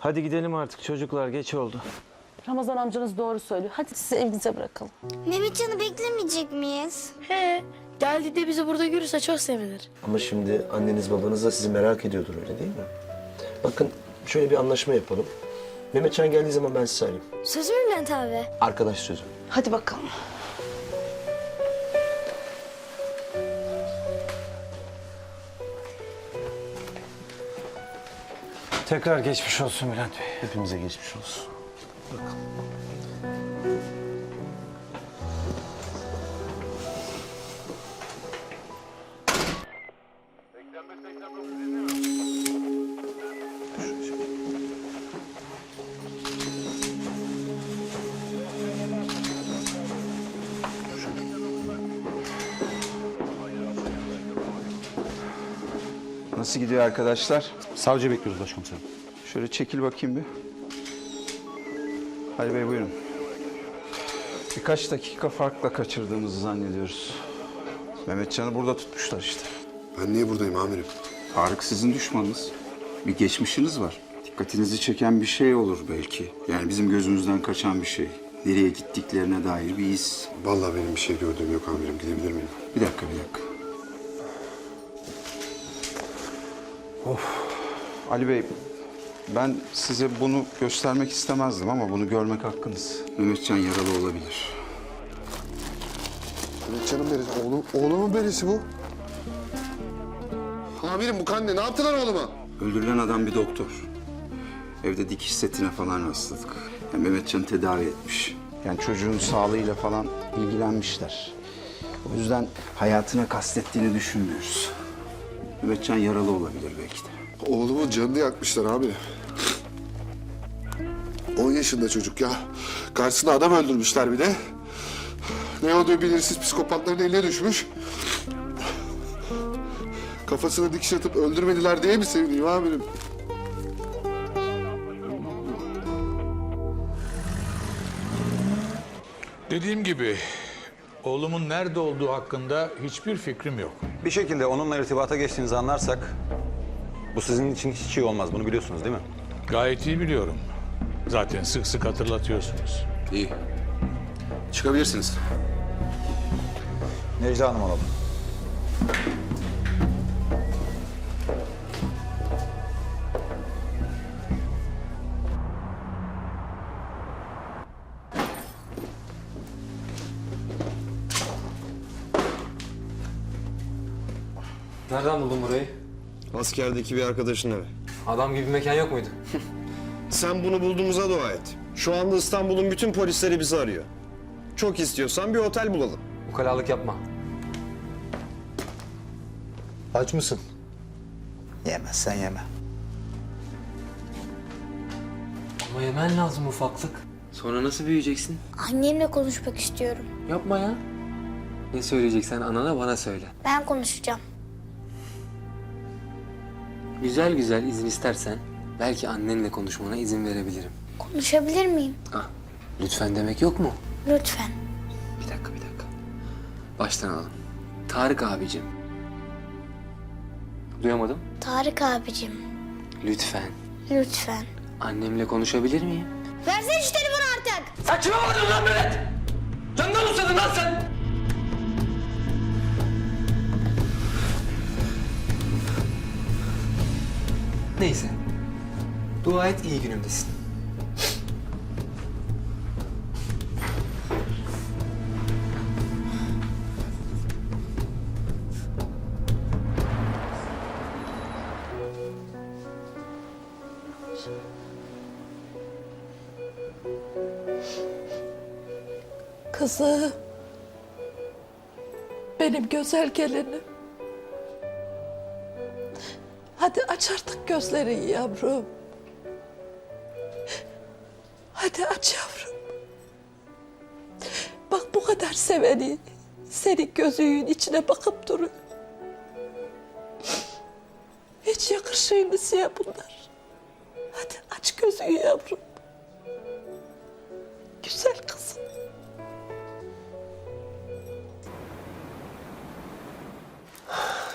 Hadi gidelim artık çocuklar geç oldu. Ramazan amcanız doğru söylüyor. Hadi sizi evinize bırakalım. Mehmetcan'ı beklemeyecek miyiz? He, geldiğinde bizi burada görürse çok sevinir. Ama şimdi anneniz babanız da sizi merak ediyordur öyle değil mi? Bakın şöyle bir anlaşma yapalım. Mehmetcan geldiği zaman ben sizi arayayım. Söz mü Bülent abi? Arkadaş sözü. Hadi bakalım. Tekrar geçmiş olsun Bülent Bey. Hepimize geçmiş olsun. Nasıl gidiyor arkadaşlar? Savcı bekliyoruz başkomiserim. Şöyle çekil bakayım bir. Ali Bey buyurun. Birkaç dakika farkla kaçırdığımızı zannediyoruz. Mehmetcan'ı burada tutmuşlar işte. Ben niye buradayım amirim? Tarık sizin düşmanınız. Bir geçmişiniz var. Dikkatinizi çeken bir şey olur belki. Yani bizim gözümüzden kaçan bir şey. Nereye gittiklerine dair bir iz. Vallahi benim bir şey gördüğüm yok amirim. Gidebilir miyim? Bir dakika, bir dakika. Of. Ali Bey, ben size bunu göstermek istemezdim ama bunu görmek hakkınız. Mehmetcan yaralı olabilir. Mehmetcan'ın berisi. Oğlum, oğlumun berisi bu. Amirim bu kan ne? Ne yaptılar oğluma? Öldürülen adam bir doktor. Evde dikiş setine falan rastladık. Yani Mehmetcan'ı tedavi etmiş. Yani çocuğun sağlığıyla falan ilgilenmişler. O yüzden hayatına kastettiğini düşünmüyoruz. Mehmetcan yaralı olabilir belki de. Oğlumun canını yakmışlar abi. 10 yaşında çocuk ya. Karşısına adam öldürmüşler bir de. Ne olduğu belirsiz psikopatların eline düşmüş. Kafasına dikiş atıp öldürmediler diye mi sevineyim amirim? Dediğim gibi oğlumun nerede olduğu hakkında hiçbir fikrim yok. Bir şekilde onunla irtibata geçtiğinizi anlarsak bu sizin için hiç iyi olmaz. Bunu biliyorsunuz değil mi? Gayet iyi biliyorum. Zaten sık sık hatırlatıyorsunuz. İyi. Çıkabilirsiniz. Necla Hanım alalım. Nereden buldun burayı? Askerdeki bir arkadaşın evi. Adam gibi bir mekan yok muydu? Sen bunu bulduğumuza dua et. Şu anda İstanbul'un bütün polisleri bizi arıyor. Çok istiyorsan bir otel bulalım. Ukalalık yapma. Aç mısın? Yemezsen yeme. Ama yemen lazım ufaklık. Sonra nasıl büyüyeceksin? Annemle konuşmak istiyorum. Yapma ya. Ne söyleyeceksen anana bana söyle. Ben konuşacağım. Güzel güzel izin istersen belki annenle konuşmana izin verebilirim. Konuşabilir miyim? Ah, lütfen demek yok mu? Lütfen. Bir dakika bir dakika. Baştan alalım. Tarık abicim. Duyamadım. Tarık abicim. Lütfen. Lütfen. Annemle konuşabilir miyim? Versene şu telefonu artık. Saçmalamadın lan Mehmet! Canından usadın lan sen! Neyse. Dua et iyi günündesin. Kızım. Benim güzel gelinim. Hadi aç artık gözlerini yavrum. Hadi aç yavrum. Bak bu kadar seveni senin gözünün içine bakıp duruyor. Hiç yakışıyor mu size bunlar? Hadi aç gözünü yavrum. Güzel kızım.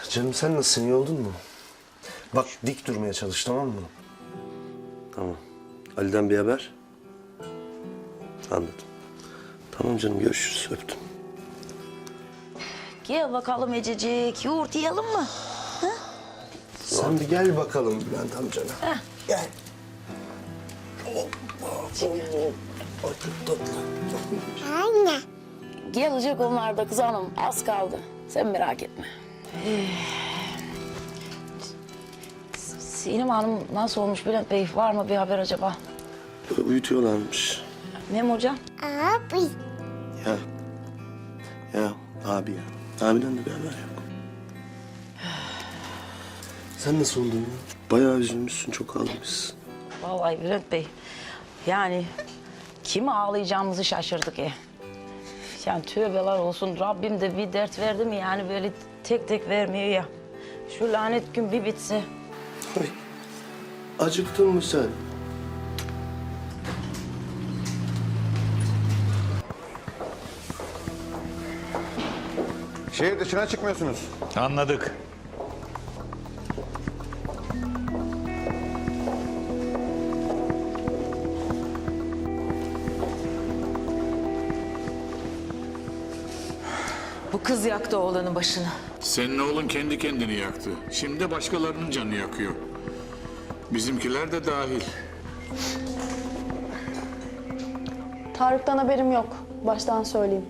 Canım sen nasılsın? iyi oldun mu? Bak dik durmaya çalış tamam mı? Tamam. Ali'den bir haber? Anladım. Tamam canım görüşürüz öptüm. Gel bakalım Ececik. Yoğurt yiyelim mi? Sen bir gel bakalım Bülent amcana. Gel. Çok tatlı. Anne. Gelecek onlar da kız hanım. Az kaldı. Sen merak etme. Sinem Hanım nasıl olmuş Bülent Bey? Var mı bir haber acaba? Uyutuyorlarmış. Mem hocam? Abi. Ya. Ya abi ya. Abiden de bir haber yok. Sen nasıl oldun ya? Bayağı üzülmüşsün, çok ağlamışsın. Vallahi Bülent Bey. Yani kimi ağlayacağımızı şaşırdık ya. Yani tövbeler olsun. Rabbim de bir dert verdi mi yani böyle tek tek vermiyor ya. Şu lanet gün bir bitse. Ay, acıktın mı sen? Şehir dışına çıkmıyorsunuz. Anladık. Bu kız yaktı oğlanın başını. Senin oğlun kendi kendini yaktı. Şimdi başkalarının canını yakıyor. Bizimkiler de dahil. Tarık'tan haberim yok. Baştan söyleyeyim.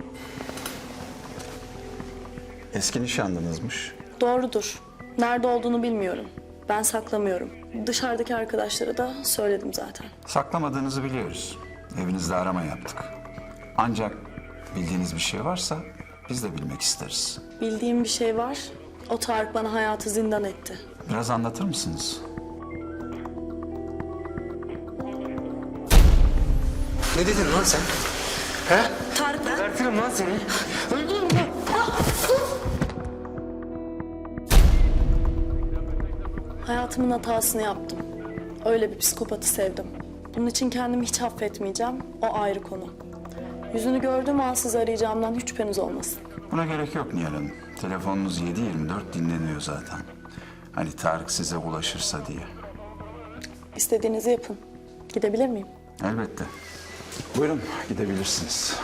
Eski nişanlınızmış. Doğrudur. Nerede olduğunu bilmiyorum. Ben saklamıyorum. Dışarıdaki arkadaşlara da söyledim zaten. Saklamadığınızı biliyoruz. Evinizde arama yaptık. Ancak bildiğiniz bir şey varsa biz de bilmek isteriz. Bildiğim bir şey var. O Tarık bana hayatı zindan etti. Biraz anlatır mısınız? Ne dedin lan sen? Tarık ben... Gebertirim lan seni. Hayatımın hatasını yaptım. Öyle bir psikopatı sevdim. Bunun için kendimi hiç affetmeyeceğim. O ayrı konu. Yüzünü gördüğüm an sizi arayacağımdan hiç şüpheniz olmasın. Buna gerek yok Nihal Hanım. Telefonunuz 7-24 dinleniyor zaten. Hani Tarık size ulaşırsa diye. İstediğinizi yapın. Gidebilir miyim? Elbette. Buyurun gidebilirsiniz.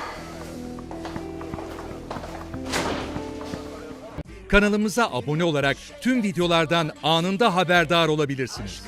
Kanalımıza abone olarak tüm videolardan anında haberdar olabilirsiniz.